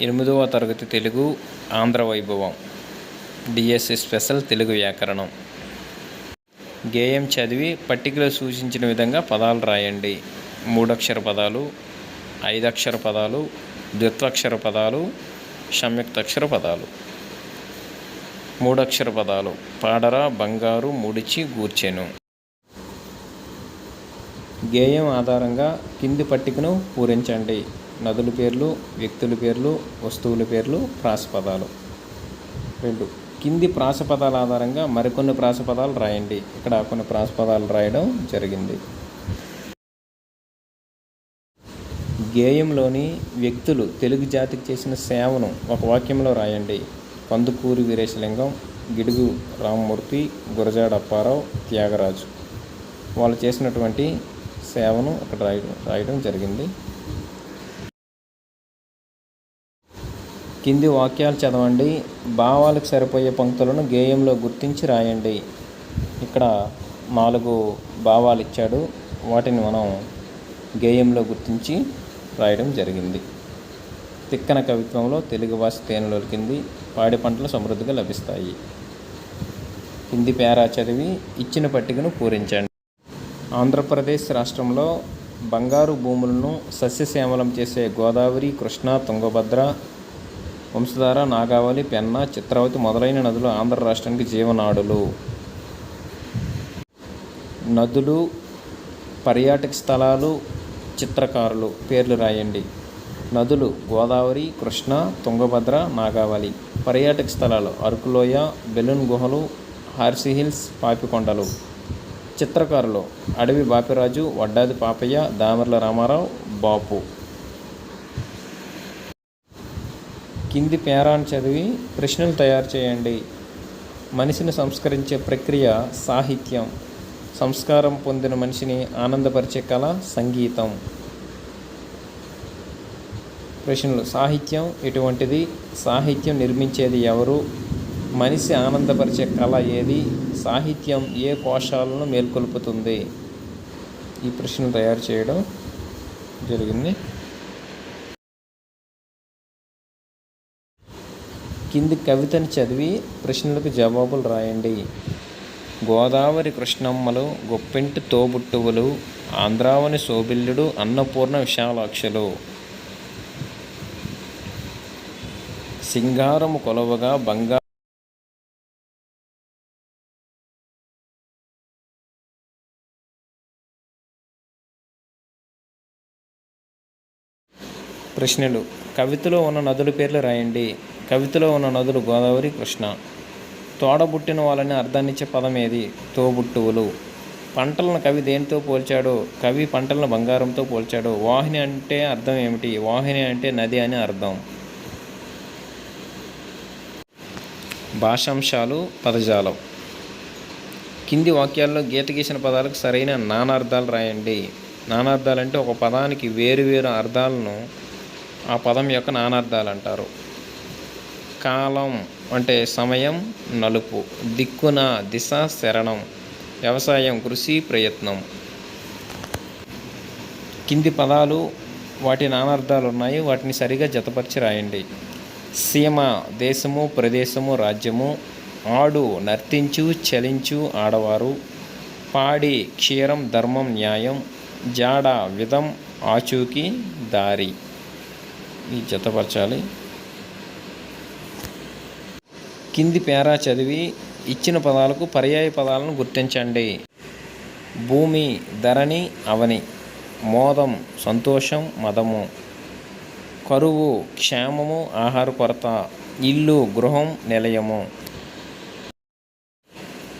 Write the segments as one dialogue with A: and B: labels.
A: ఎనిమిదవ తరగతి తెలుగు ఆంధ్ర వైభవం. డిఎస్సి స్పెషల్ తెలుగు వ్యాకరణం. గేయం చదివి పట్టికలో సూచించిన విధంగా పదాలు రాయండి. మూడక్షర పదాలు ఐదక్షర పదాలు ద్విత్వక్షర పదాలు సంయుక్తక్షర పదాలు. మూడక్షర పదాలు పాడరా బంగారు ముడిచి గూర్చెను. గేయం ఆధారంగా కింది పట్టికను పూరించండి. నదుల పేర్లు వ్యక్తుల పేర్లు వస్తువుల పేర్లు ప్రాసపదాలు రెండు. కింది ప్రాసపదాల ఆధారంగా మరికొన్ని ప్రాసపదాలు రాయండి. ఇక్కడ కొన్ని ప్రాసపదాలు రాయడం జరిగింది. గేయంలోని వ్యక్తులు తెలుగు జాతికి చేసిన సేవను ఒక వాక్యంలో రాయండి. పందుకూరి వీరేశలింగం గిడుగు రామమూర్తి గురజాడ అప్పారావు త్యాగరాజు. వాళ్ళు చేసినటువంటి సేవను అక్కడ రాయడం రాయడం జరిగింది. కింది వాక్యాలు చదవండి. భావాలకు సరిపోయే పంక్తులను గేయంలో గుర్తించి రాయండి. ఇక్కడ నాలుగు భావాలు ఇచ్చాడు. వాటిని మనం గేయంలో గుర్తించి రాయడం జరిగింది. తిక్కన కవిత్వంలో తెలుగు భాష తేనెలొలికింది పాడి పంటలు సమృద్ధిగా లభిస్తాయి. కింది పేరా చదివి ఇచ్చిన పట్టికను పూరించండి. ఆంధ్రప్రదేశ్ రాష్ట్రంలో బంగారు భూములను సస్యశ్యామలం చేసే గోదావరి కృష్ణా తుంగభద్ర వంశధార నాగావళి పెన్నా చిత్రావతి మొదలైన నదులు ఆంధ్ర రాష్ట్రానికి జీవనాడులు. నదులు పర్యాటక స్థలాలు చిత్రకారులు పేర్లు రాయండి. నదులు గోదావరి కృష్ణ తుంగభద్ర నాగావళి. పర్యాటక స్థలాలు అరకులోయ బెలూన్ గుహలు హార్సీ హిల్స్ పాపికొండలు. చిత్రకారులు అడవి బాపిరాజు వడ్డాది పాపయ్య దామర్ల రామారావు బాపు. కింది పేరాన్ చదివి ప్రశ్నలు తయారు చేయండి. మనిషిని సంస్కరించే ప్రక్రియ సాహిత్యం. సంస్కారం పొందిన మనిషిని ఆనందపరిచే కళ సంగీతం. ప్రశ్నలు. సాహిత్యం ఎటువంటిది? సాహిత్యం నిర్మించేది ఎవరు? మనిషి ఆనందపరిచే కళ ఏది? సాహిత్యం ఏ కోశాలను మేల్కొల్పుతుంది? ఈ ప్రశ్నలు తయారు చేయడం జరిగింది. కింది కవితను చదివి ప్రశ్నలకు జవాబులు రాయండి. గోదావరి కృష్ణమ్మలు గొప్పింటి తోబుట్టువులు ఆంధ్రావని శోభిల్లుడు అన్నపూర్ణ విశాలాక్షులు. సింగారము కొలవగా బంగారు ప్రశ్నలు. కవితలో ఉన్న నదుల పేర్లు రాయండి. కవితలో ఉన్న నదులు గోదావరి కృష్ణ. తోడబుట్టిన వాళ్ళని అర్థాన్నిచ్చే పదం ఏది? తోబుట్టువులు. పంటలను కవి దేనితో పోల్చాడు? కవి పంటలను బంగారంతో పోల్చాడు? వాహిని అంటే అర్థం ఏమిటి? వాహిని అంటే నది అని అర్థం. భాషాంశాలు పదజాలం. కింది వాక్యాల్లో గీత గీసిన పదాలకు సరైన నానార్థాలు రాయండి. నానార్థాలు అంటే ఒక పదానికి వేరు వేరు అర్థాలను ఆ పదం యొక్క నానార్థాలు అంటారు. కాలం అంటే సమయం నలుపు దిక్కున దిశ శరణం వ్యవసాయం కృషి ప్రయత్నం. కింది పదాలు వాటి నానార్థాలు ఉన్నాయి వాటిని సరిగా జతపరిచి రాయండి. సీమ దేశము ప్రదేశము రాజ్యము ఆడు నర్తించు చలించు ఆడవారు పాడి క్షీరం ధర్మం న్యాయం జాడ విధం ఆచూకి దారి. ఈ జతపరచాలి. కింది పేరా చదివి ఇచ్చిన పదాలకు పర్యాయ పదాలను గుర్తించండి. భూమి ధరణి అవని మోదం సంతోషం మదము. కరువు క్షేమము ఆహార కొరత ఇల్లు గృహం నిలయము.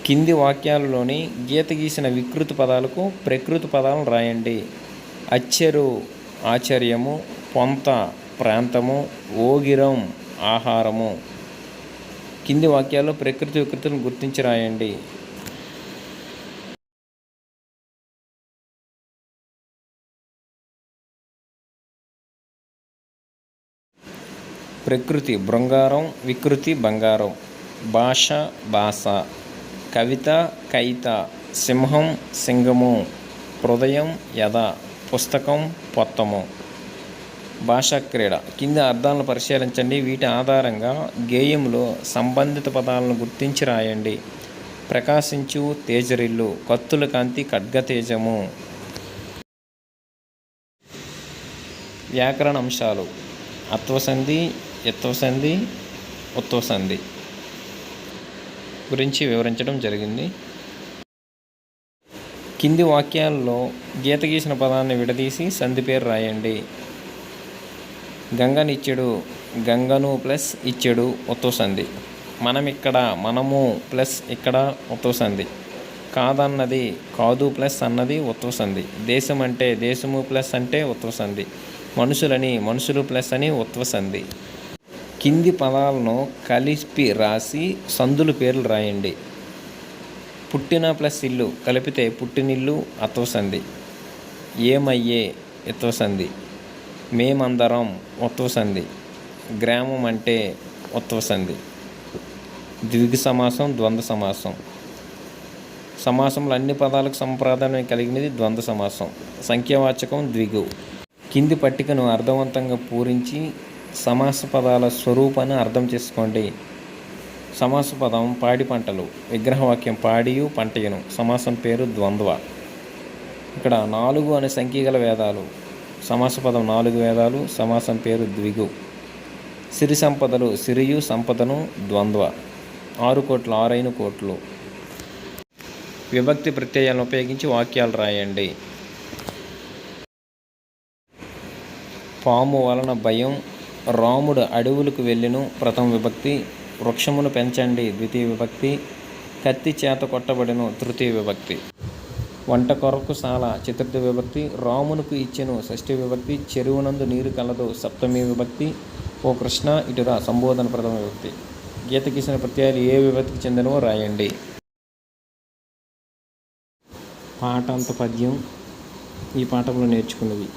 A: కింది వాక్యాలలోని గీత గీసిన వికృతి పదాలకు ప్రకృతి పదాలను రాయండి. అచ్చెరు ఆశ్చర్యము పొంత ప్రాంతము ఓగిరం ఆహారము. కింది వాక్యాల్లో ప్రకృతి వికృతులను గుర్తించి రాయండి ప్రకృతి బృంగారం వికృతి బంగారం భాష భాష కవిత కైత సింహం సింగము హృదయం యథ పుస్తకం పొత్తము. భాషా క్రీడ కింద అర్థాలను పరిశీలించండి. వీటి ఆధారంగా గేయంలో సంబంధిత పదాలను గుర్తించి రాయండి. ప్రకాశించు తేజరిల్లు. కత్తుల కాంతి ఖడ్గతేజము. వ్యాకరణ అంశాలు. అత్వసంధి యత్వసంధి ఉత్వసంధి గురించి వివరించడం జరిగింది. కింది వాక్యాల్లో గీత గీసిన పదాన్ని విడదీసి సంధి పేరు రాయండి. గంగనిచ్చెడు గంగను ప్లస్ ఇచ్చెడు ఉత్వసంధి మనం ఇక్కడ మనము ప్లస్ ఇక్కడ ఉత్వసంధి కాదన్నది కాదు ప్లస్ అన్నది ఉత్వసంధి దేశం అంటే దేశము ప్లస్ అంటే ఉత్వసంధి మనుషులని మనుషులు ప్లస్ అని ఉత్వసంధి కింది పదాలను కలిపి రాసి సందుల పేర్లు రాయండి. పుట్టిన ప్లస్ ఇల్లు కలిపితే పుట్టినిల్లు అత్వసంధి ఏమయ్యే ఎత్వసంధి మేమందరం ఉత్వసంధి గ్రామం అంటే ఉత్వసంధి ద్విగు సమాసం ద్వంద్వ సమాసం. సమాసంలో అన్ని పదాలకు సంప్రాధాన్యం కలిగినది ద్వంద్వ సమాసం. సంఖ్యావాచకం ద్విగు. కింది పట్టికను అర్థవంతంగా పూరించి సమాస పదాల స్వరూపాన్ని అర్థం చేసుకోండి. సమాస పదం పాడి పంటలు. విగ్రహవాక్యం పాడియు పంటయును. సమాసం పేరు ద్వంద్వ. ఇక్కడ నాలుగు అనే సంఖ్య గల వేదాలు. సమాస పదం నాలుగు వేదాలు సమాసం పేరు ద్విగు. సిరి సంపదలు సిరియు సంపదను ద్వంద్వ. ఆరు కోట్లు ఆరైన కోట్లు. విభక్తి ప్రత్యయాలను ఉపయోగించి వాక్యాలు రాయండి. పాము వలన భయం రాముడు అడవులకు వెళ్ళిను ప్రథమ విభక్తి. వృక్షమును పెంచండి ద్వితీయ విభక్తి. కత్తి చేత కొట్టబడిన తృతీయ విభక్తి. వంట కొరకు సాల చతుర్థ విభక్తి రామునకు ఇచ్చెను షష్ఠి విభక్తి చెరువునందు నీరు కలదు సప్తమి విభక్తి ఓ కృష్ణ ఇటురా సంబోధన ప్రథమ విభక్తి. గీత గీసిన ప్రత్యయాలు ఏ విభక్తికి చెందినవో రాయండి. పాఠాంత పద్యం ఈ పాఠంలో నేర్చుకున్నవి